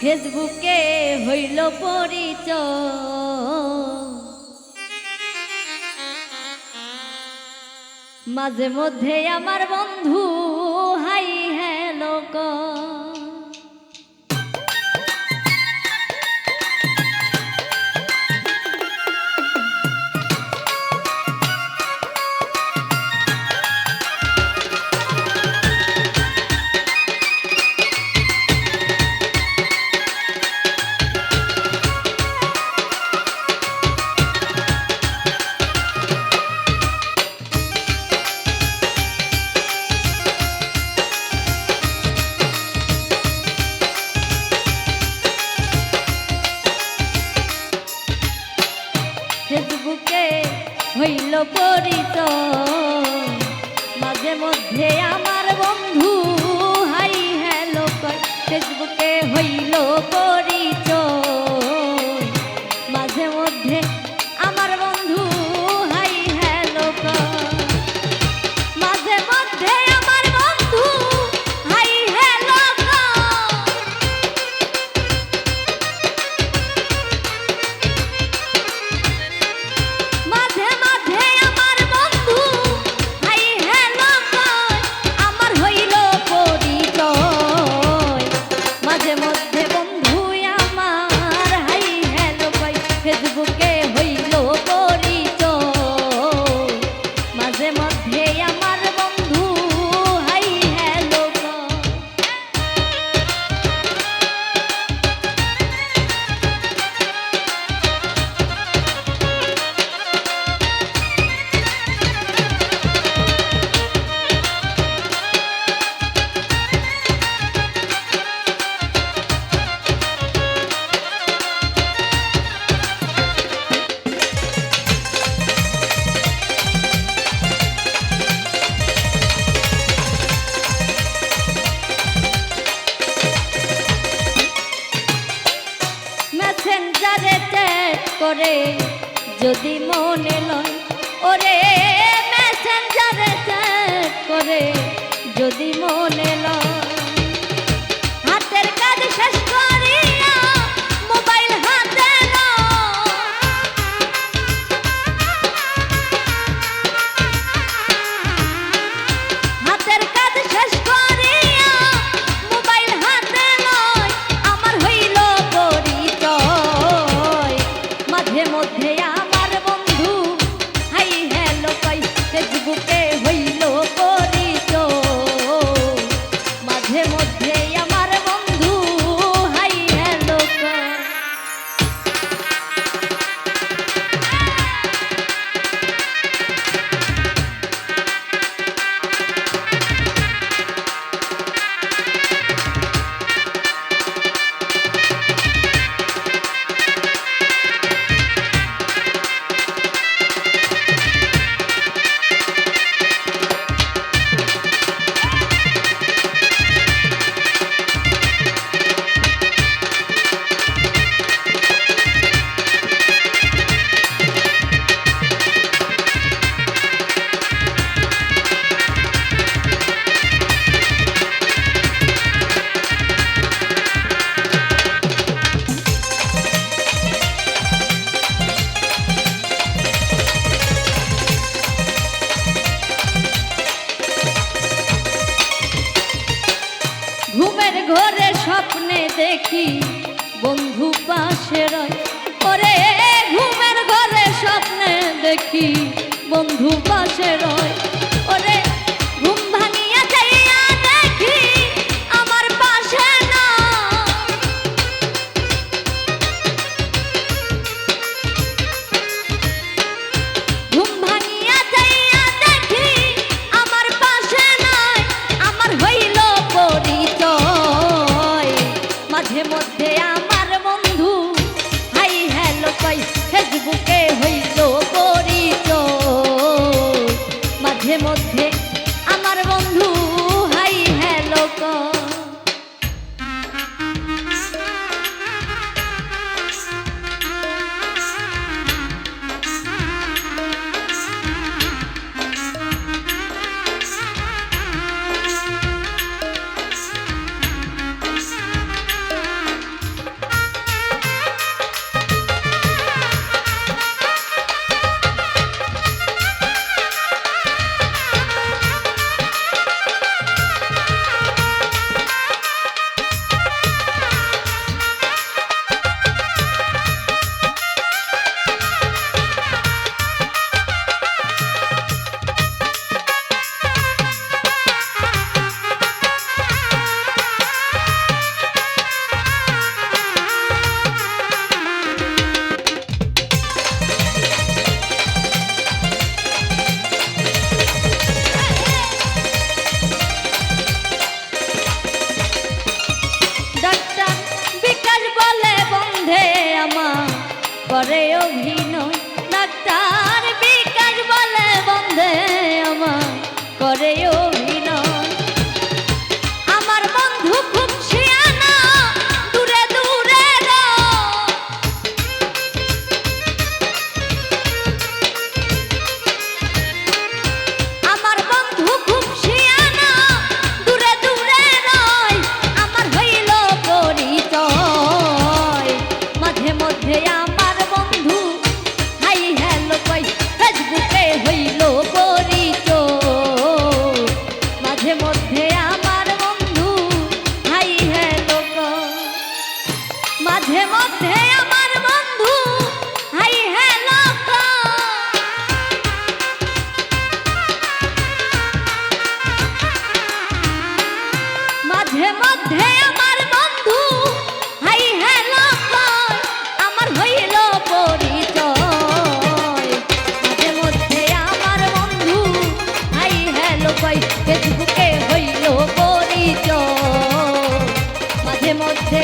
ফেসবুকে হইল পরিচয়। মাঝে মধ্যে আমার বন্ধু তারে ত্যাগ করে যদি মনে লয় ঘুমের ঘরে স্বপ্নে দেখি বন্ধু পাশে রয়। ওরে, ঘুমের ঘরে স্বপ্নে দেখি বন্ধু পাশে রয়। মাঝে মধ্যে আমা করে অভিনয় ডাক্তার মাঝে মধ্যে হাই হ্যালো আমার বন্ধু, হাই হ্যালো মধ্যে আমার বন্ধু, হাই হ্যালো কয় ফেসবুকে হইল পরিচয়। মাঝে মধ্যে